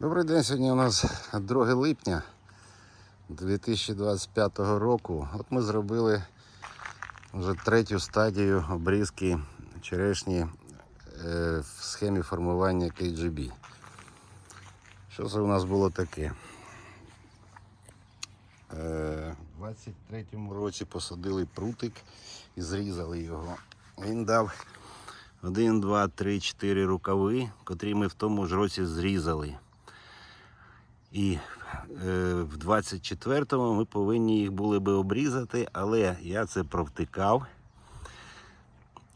Добрий день, сьогодні у нас 2 липня 2025 року. От ми зробили вже третю стадію обрізки черешні е, в схемі формування KGB. Що це у нас було таке? Е, У 23-му році посадили прутик і зрізали його. Він дав 1, 2, 3, 4 рукави, котрі ми в тому ж році зрізали. І е, в 24-му ми повинні їх були би обрізати, але я це провтикав.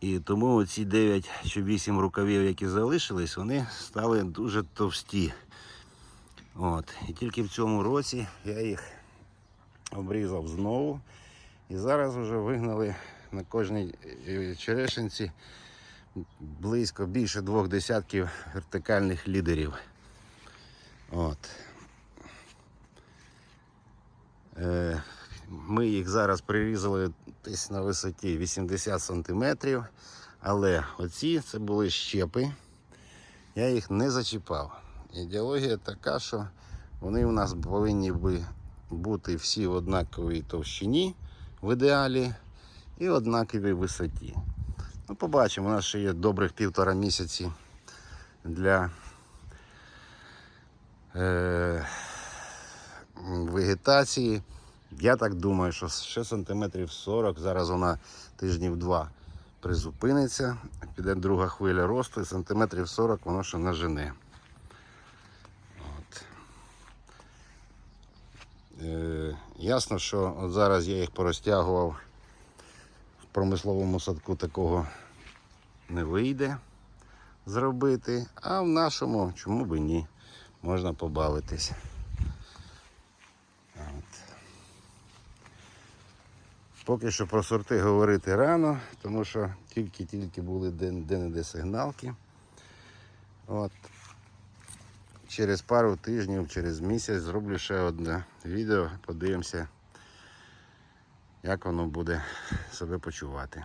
І тому ці 9 чи 8 рукавів, які залишились, вони стали дуже товсті. От. І тільки в цьому році я їх обрізав знову. І зараз вже вигнали на кожній е, черешенці близько більше двох десятків вертикальних лідерів. От. Е, Ми їх зараз прирізали десь на висоті 80 см, але оці це були щепи. Я їх не зачіпав. Ідеологія така, що вони у нас повинні би бути всі в однаковій товщині в ідеалі і однаковій висоті. Ну, побачимо, у нас ще є добрих півтора місяці для е, вегетації. Я так думаю, що ще сантиметрів 40, зараз вона тижнів два призупиниться, піде друга хвиля росту, і сантиметрів 40 воно ще нажене. От. Е, ясно, що от зараз я їх порозтягував в промисловому садку такого не вийде зробити, а в нашому чому би ні, можна побавитись. Поки що про сорти говорити рано, тому що тільки-тільки були де- де-не-де сигналки. От. Через пару тижнів, через місяць зроблю ще одне відео, подивимося, як воно буде себе почувати.